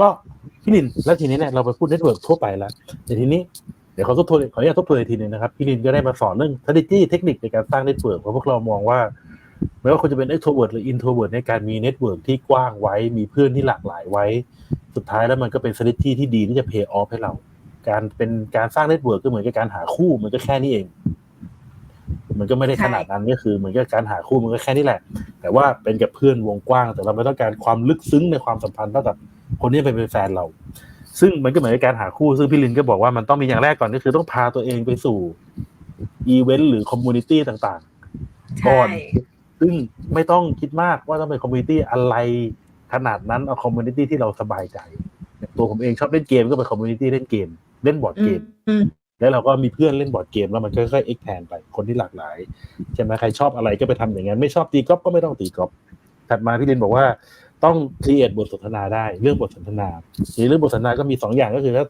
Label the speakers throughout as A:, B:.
A: ก็พี่ลินแล้วทีนี้เนี่ยเราไปพูดเน็ตเวิร์กทั่วไปแล้วแต่ทีนี้เดี๋ยวเขอทบทวนขออนุญาตทบทวนอีกทีหนึ่งนะครับพี่ลินก็ได้มาสอนเรื่อง strategy เทคนิคในการสร้างเน็ตเวิร์กเพราะพวกเรามองว่าไม่ว่าคุณจะเป็น extrovert หรือ introvert ในการมีเน็ตเวิร์กที่กว้างไว้ มีเพื่อนที่หลากหลายไว้ สุดท้ายแล้วมันก็เป็น strategy ที่ดีที่จะ pay off ให้เรา การเป็นการสร้างเน็ตเวิร์กก็เหมือนกับการหาคู่มันก็แค่นี้เอง มันก็ไม่ได้ขนาดนั้นก็คือเหมือนกับการหาคู่มันก็แค่นี้แหละ แต่ว่าเป็นกับเพื่อนวงกว้าง แต่เราไม่ต้องการความลึกซึ้งในความสัมพันธ์เท่ากับ คนที่ไปเป็นแฟนเรา ซึ่งมันก็เหมือนกับการหาคู่ซึ่งพี่ลินก็บอกว่ามันต้องมีอย่างแรกก่อนก็คือต้องพาตัวเองไปสู่อีเวนต์หรือคอมมูนิตี้ต่างๆก่อนซึ่งไม่ต้องคิดมากว่าต้องเป็นคอมมูนิตี้อะไรขนาดนั้นเอาคอมมูนิตี้ที่เราสบายใจอย่างตัวผมเองชอบเล่นเกมก็เป็นคอมมูนิตี้เล่นเกม เล่นบอร์ดเกม
B: อืม
A: แล้วเราก็มีเพื่อนเล่นบอร์ดเกมแล้วมันค่อยๆเอ็กแพนไปคนที่หลากหลายใช่ไหมใครชอบอะไรก็ไปทำอย่างนั้นไม่ชอบตีกอล์ฟก็ไม่ต้องตีกอล์ฟ ถัดมาพี่ลินบอกว่าต้องครีเอทบทสนทนาได้เรื่องบทสนทนาทีนี้เรื่องบทสนทนาก็มีสองอย่างก็คือถ้า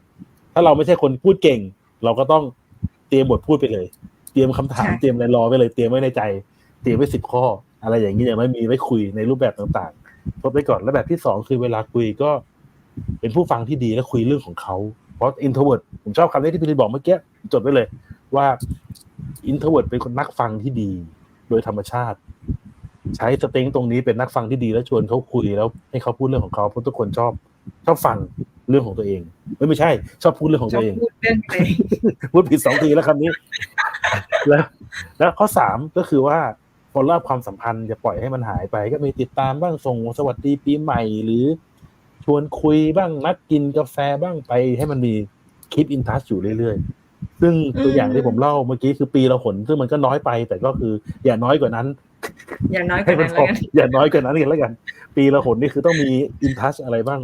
A: ถ้าเราไม่ใช่คนพูดเก่ง เราก็ต้องเตรียมบทพูดไปเลย เตรียมคำถาม
B: ใช่
A: เตรียมอะไรรอไว้เลย เตรียมไว้ในใจ เตรียมไว้สิบข้อ อะไรอย่างนี้อย่างไม่มีไว้คุยในรูปแบบต่างๆทดไว้ก่อนแล้วแบบที่สองคือเวลาคุยก็เป็นผู้ฟังที่ดีและคุยเรื่องของเขาเพราะ introvert ผมชอบคำนี้ที่พี่ลินบอกเมื่อกี้จดไว้เลยว่า introvert เป็นคนนักฟังที่ดี โดยธรรมชาติ ใช้สเต็งตรงนี้เป็นนักฟังที่ดีแล้วชวนเขาคุยแล้วให้เขาพูดเรื่องของเขาเพราะทุกคนชอบ ชอบฟังเรื่องของตัวเองไม่ไม่ใช่ ชอบพูดเรื่องของ
B: ชอ
A: ตั
B: บ
A: วเอง
B: พูดเรื่องตัวเอง
A: พูดผิดสองทีแล้วคำนี้ แล้ว แล้วข้อสามก็คือว่าพอรอบความสัมพันธ์จะปล่อยให้มันหายไป ก็มีติดตามบ้างส่งสวัสดีปีใหม่หรือ ชวนคุยบ้างนัดกินกาแฟบ้างไปให้มันมีคลิปอินทัชอยู่เรื่อยๆ ซึ่งตัวอย่างที่ผมเล่าเมื่อกี้คือปีละหนซึ่งมันก็น้อยไป แต่ก็คืออย่าน้อยกว่านั้น
B: อย่างน้อยก
A: ให้
B: ว่า
A: มัน
B: นั้น
A: พอ
B: แล้วกัน
A: อย่าน้อยกว่านั้นกันแล้วกัน ปีละหนนี่คือต้องมีอินทัชอะไรบ้าง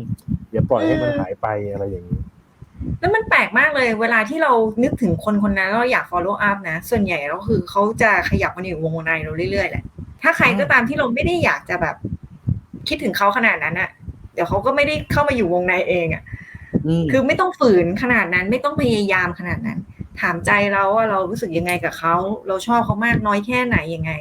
A: อย่าปล่อยให้มันหายไปอะไรอย่างนี้
B: แล้วมันแปลกมากเลย เวลาที่เรานึกถึงคนคนนั้นแล้วเราอยาก follow up นะ ส่วนใหญ่แล้วคือเขาจะขยับมาอยู่วงในเราเรื่อยๆแหละ ถ้าใครก็ตามที่เราไม่ได้อยากจะแบบ คิดถึงเขาขนาดนั้นอะเดี๋ยวเขาก็ไม่ได้เข้ามาอยู่วงในเองอะ
A: อืม
B: คือไม่ต้องฝืนขนาดนั้น ไม่ต้องพยายามขนาดนั้น ถามใจเราว่าเรารู้สึกยังไงกับเขา เราชอบเขามากน้อยแค่ไหนยังไง